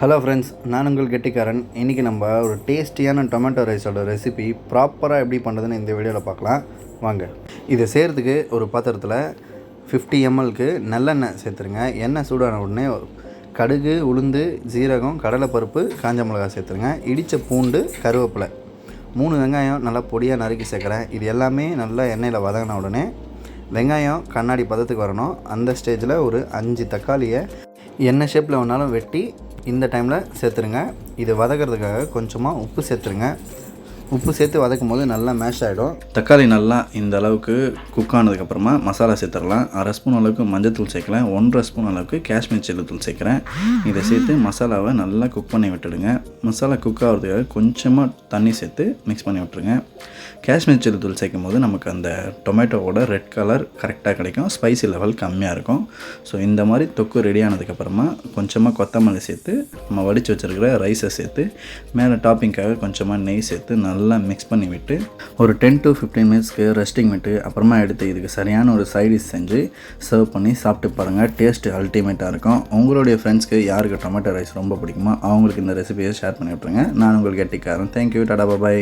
Hello friends நான் உங்கள் கெட்டிக்காரன். இன்றைக்கி நம்ம ஒரு டேஸ்டியான டொமேட்டோ ரைஸோட ரெசிபி ப்ராப்பராக எப்படி பண்ணுறதுன்னு இந்த வீடியோவில் பார்க்கலாம். வாங்க. இதை செய்கிறதுக்கு ஒரு பாத்திரத்தில் ஃபிஃப்டி எம்எல்க்கு நல்லெண்ணெய் சேர்த்துருங்க. எண்ணெய் சூடான உடனே கடுகு உளுந்து ஜீரகம் கடலைப்பருப்பு காஞ்ச மிளகாய் சேர்த்துருங்க. இடித்த பூண்டு கருவேப்பிலை. மூணு வெங்காயம் நல்லா பொடியாக நறுக்கி சேர்க்குறேன். இது எல்லாமே நல்லா எண்ணெயில் வதங்கின உடனே வெங்காயம் கண்ணாடி பதத்துக்கு வரணும். அந்த ஸ்டேஜில் ஒரு அஞ்சு தக்காளியை எண்ணெய் ஷேப்பில் வேணாலும் வெட்டி இந்த டைமில் சேர்த்துருங்க. இது வதக்கிறதுக்காக கொஞ்சமாக உப்பு சேர்த்துருங்க. உப்பு சேர்த்து வதக்கும் போது நல்லா மேஷ் ஆகிடும் தக்காளி நல்லா இந்த அளவுக்கு குக் ஆனதுக்கப்புறமா மசாலா சேர்த்துடலாம். அரை ஸ்பூன் அளவுக்கு மஞ்சத்தூள் சேர்க்கலாம் ஒன்றரை ஸ்பூன் அளவுக்கு காஷ்மீர் சில்லி தூள் சேர்க்குறேன். இதை சேர்த்து மசாலாவை நல்லா குக் பண்ணி விட்டுடுங்க. மசாலா குக் ஆகிறதுக்காக கொஞ்சமாக தண்ணி சேர்த்து மிக்ஸ் பண்ணி விட்டுருங்க. காஷ்மீர் சில்லி தூள் சேர்க்கும் போது நமக்கு அந்த டொமேட்டோவோட ரெட் கலர் கரெக்டாக கிடைக்கும். ஸ்பைசி லெவல் கம்மியாக இருக்கும். ஸோ இந்த மாதிரி தொக்கு ரெடி ஆனதுக்கப்புறமா கொஞ்சமாக கொத்தமல்லி சேர்த்து நம்ம வடித்து வச்சுருக்கிற ரைஸை சேர்த்து மேலே டாப்பிங்க்காக கொஞ்சமாக நெய் சேர்த்து நல்லா நல்லா மிக்ஸ் பண்ணி விட்டு ஒரு டென் டு ஃபிஃப்டீன் மினிட்ஸ்க்கு ரெஸ்டிங் விட்டு அப்புறமா எடுத்து இதுக்கு சரியான ஒரு சைடிஷ் செஞ்சு சர்வ் பண்ணி சாப்பிட்டு பாருங்கள் டேஸ்ட்டு அல்டிமேட்டாக இருக்கும். உங்களுடைய ஃப்ரெண்ட்ஸ்க்கு யாருக்கு டொமேட்டோ ரைஸ் ரொம்ப பிடிக்குமோ அவங்களுக்கு இந்த ரெசிபியை ஷேர் பண்ணி விட்ருங்க நான் உங்களுக்கு எட்டிக்காரன் தேங்க்யூ டாடா பாய்